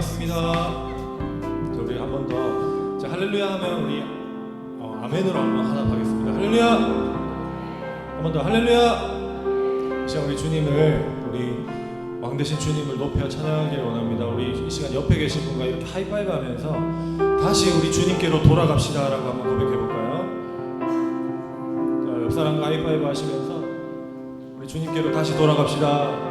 반갑습니다. 자, 우리 한 번 더. 자, 할렐루야 하면 우리 어, 아멘으로 한번 하답하겠습니다. 할렐루야. 한 번 더 할렐루야. 이 시간 우리 주님을 우리 왕 대신 주님을 높여 찬양하기를 원합니다. 우리 이 시간 옆에 계신 분과 이렇게 하이파이브 하면서 다시 우리 주님께로 돌아갑시다라고 한번 고백해 볼까요? 자, 옆 사람과 하이파이브 하시면서 우리 주님께로 다시 돌아갑시다.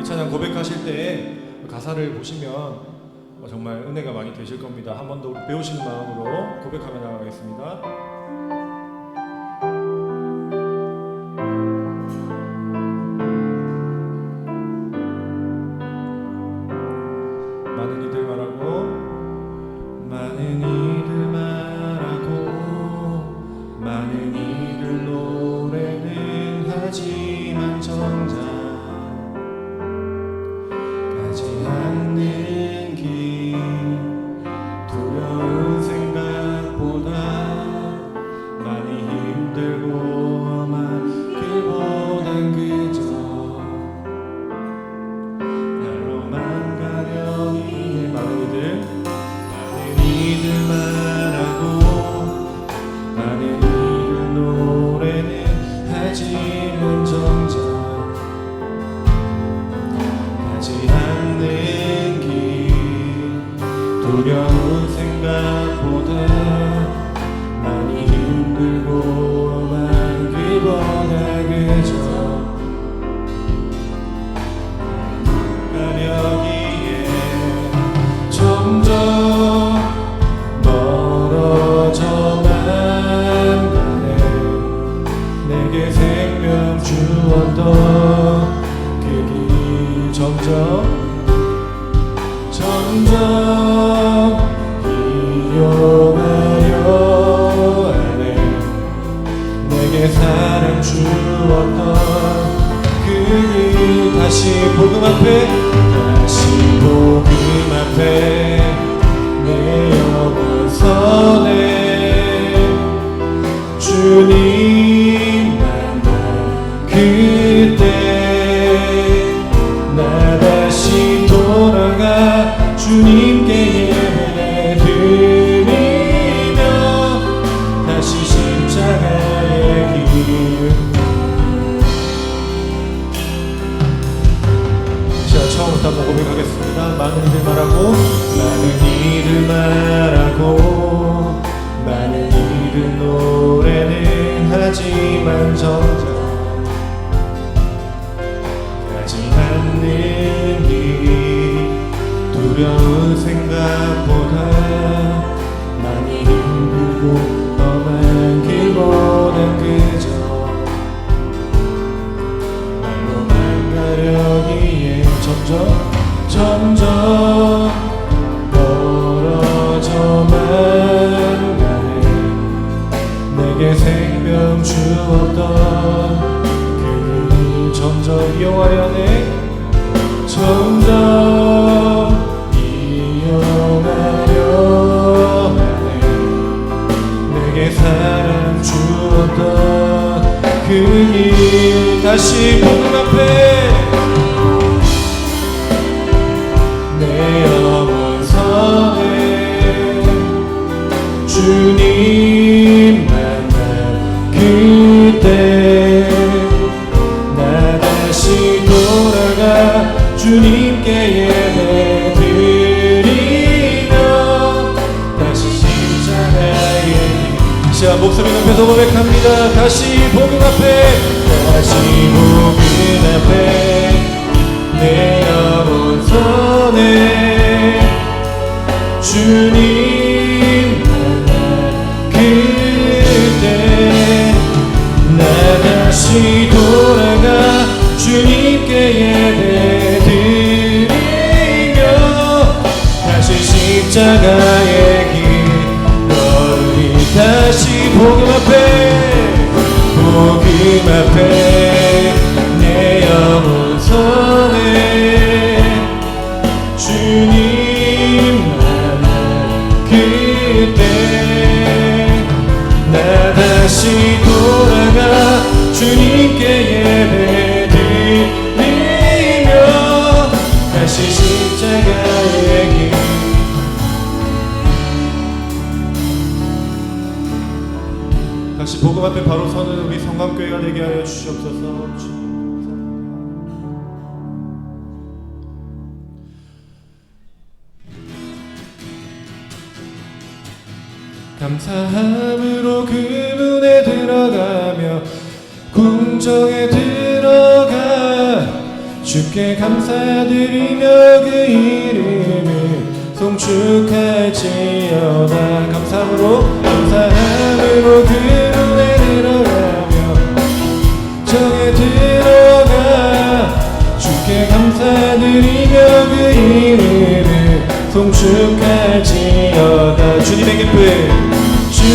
이 찬양 고백하실 때그 가사를 보시면 어, 정말 은혜가 많이 되실 겁니다. 한 번 더 배우시는 마음으로 고백하며 나가겠습니다. 두려운 생각보다 많이 힘들고 이 그길 다시 복음 앞에 고백합니다. 다시 복음 앞에. 다시 복 감사함으로 그분에 들어가며 궁정에 들어가 주께 감사드리며 그 이름을 송축할지어다. 감사함으로 감사함으로 그분에 들어가며 정에 들어가 주께 감사드리며 그 이름을 송축할지어다. 주님의 기쁨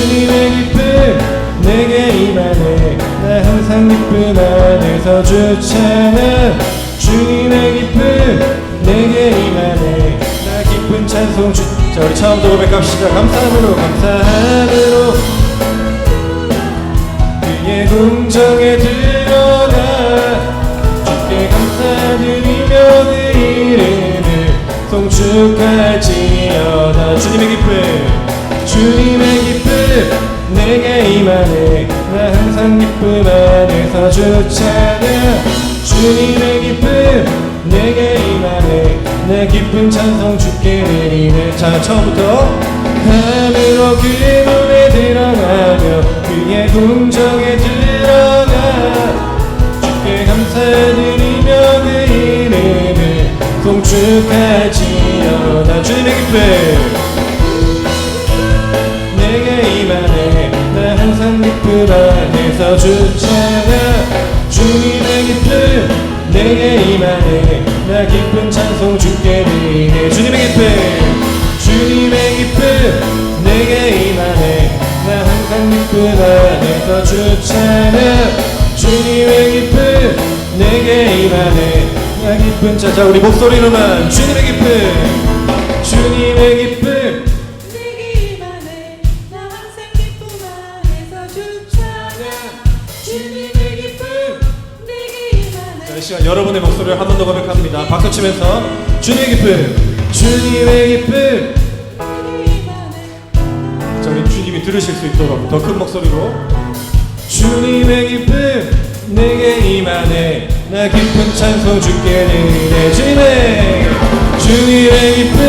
주님의 기쁨 내게 임하네. 나 항상 기쁨 안에서 주 찬양 주님의 기쁨 내게 임하네. 나 기쁜 찬송 주... 자 우리 처음부터 고백합시다. 감사함으로 감사함으로. 그의 궁정에 들어가 주께 감사드리며 그 이름을 송축할지어다. 주님의 기쁨 주님의 내게 임하네. 나 항상 기쁨 안에서 주 찬양 주님의 기쁨 내게 임하네. 내 기쁜 찬송 주께 드리네. 자 처음부터 하늘로 그문에 들어가며 그의 궁정에 들어가 주께 감사드리며 그 이름을 송축하지어다 주님의 기쁨 안에서 주 찬양 주님의 기쁨 내게 임하네. 나 기쁜 찬송 주께 드리네. 주님의 기쁨 주님의 기쁨 내게 임하네. 나 항상 기쁨 안에서 주 찬양 주님의 기쁨 내게 임하네. 나 기쁜 찬자 우리 목소리로만 주님의 기쁨 주님의 기쁨 이 시간 여러분의 목소리를 한 번 더 고백합니다. 박수 치면서 주님의 기쁨, 주님의 기쁨. 자, 우리 주님이 들으실 수 있도록 더 큰 목소리로 주님의 기쁨 내게 임하네 나 기쁜 찬송 주께 드리네 주님의 주님의 기쁨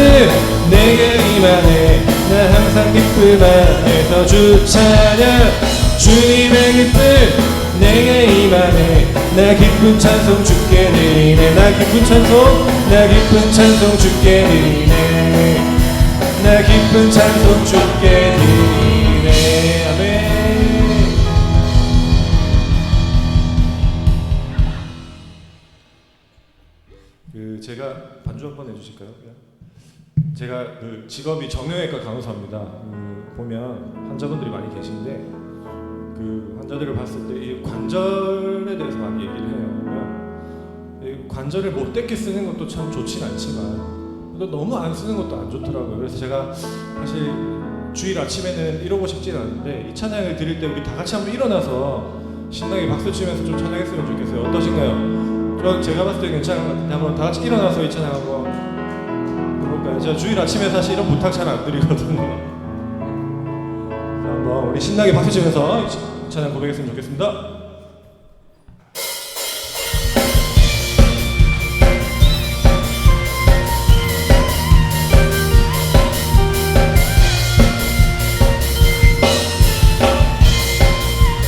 내게 임하네 나 항상 기쁨 안에서 주 찬양 주님의 기쁨 나 기쁜 찬송 주께 드리네. 나 기쁜 찬송 나 기쁜 찬송 주께 드리네. 나 기쁜 찬송 주께 드리네. 아멘. 그 제가 반주 한번 해주실까요? 제가 그 직업이 정형외과 간호사입니다. 그 보면 환자분들이 많이 계신데 그 환자들을 봤을 때 이 관절에 대해서 많이 얘기를 해요. 관절을 못되게 쓰는 것도 참 좋진 않지만 또 너무 안 쓰는 것도 안 좋더라고요. 그래서 제가 사실 주일 아침에는 이러고 싶진 않은데 이 찬양을 드릴 때 우리 다 같이 한번 일어나서 신나게 박수 치면서 좀 찬양했으면 좋겠어요. 어떠신가요? 저 제가 봤을 때 괜찮은 것 같은데 한번 다 같이 일어나서 이 찬양 한번 해볼까요? 제가 주일 아침에 사실 이런 부탁 잘 안 드리거든요. 우리 신나게 박수 치면서 이 찬양 고백했으면 좋겠습니다.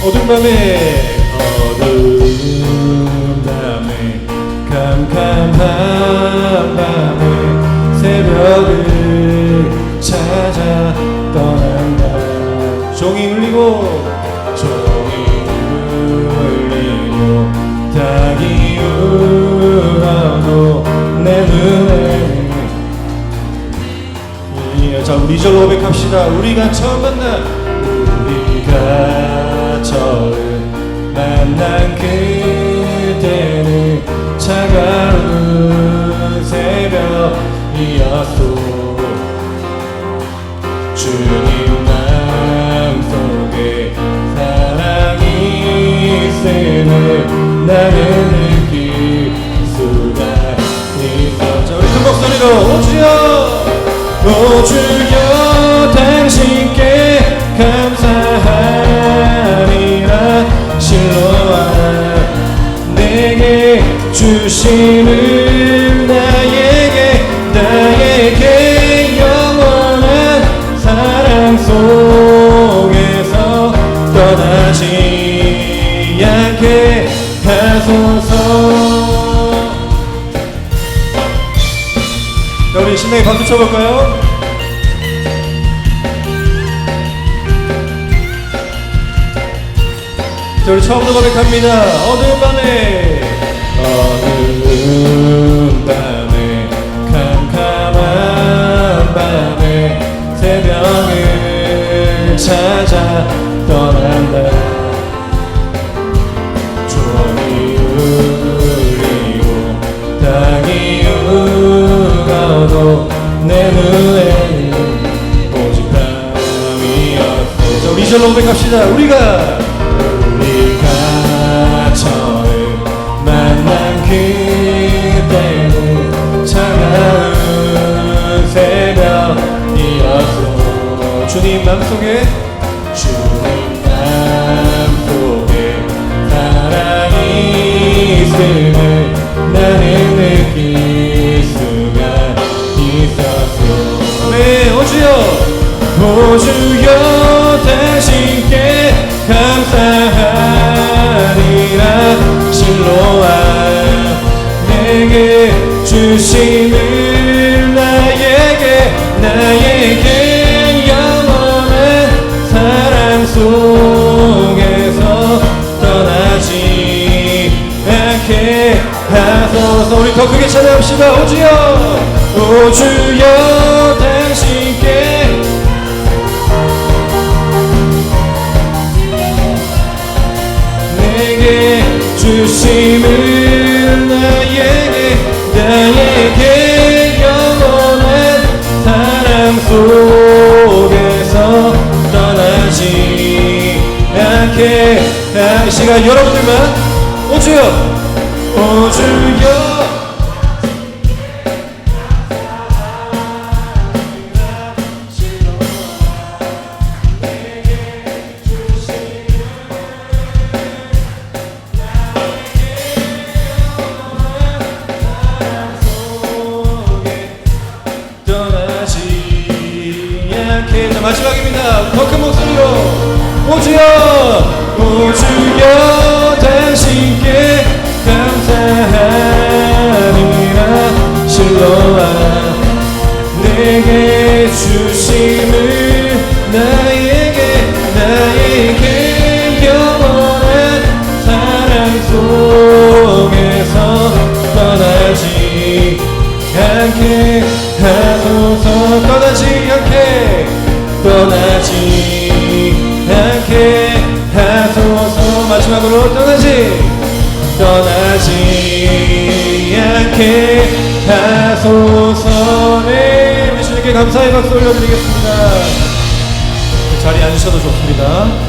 어두운 밤에 어두운 밤에 캄캄한 밤에 새벽을 찾아 떠난다 종이 울리고. 종이 울리고 닭이 울어도 내 눈에. 예, 자 우리 절로 고백합시다. 우리가 처음 만난 우리가 처음 만난 그때는 차가운 새벽이었소. 주님 이제는 나를 느낄 수가 있어. 자 우리 목소리로 오주여! 주시는 신나게 박수 쳐볼까요? 자, 우리 처음으로 고백합니다. 어두운 밤에, 어두운 밤에, 캄캄한 밤에, 새벽을 찾아 떠난다. 내 눈에는 오직 밤이었어. 자, 우리 절로 고백합시다. 우리가 우리가 처음 만난 그때는 차가운 새벽이었어 주님 맘속에 주심을 나에게 나에게 영원한 사랑 속에서 떠나지 않게 하소서. 우리 더 크게 찬양합시다. 오주여 오주여 당신께. 내게 주심을 시간 여러분들만 오주여 오주여 마지막입니다. 더 큰 목소리로 오주여 오 주여 당신께 감사하리라. 실로와 하소서 네. 우리 주님께 감사의 박수 올려드리겠습니다. 자리에 앉으셔도 좋습니다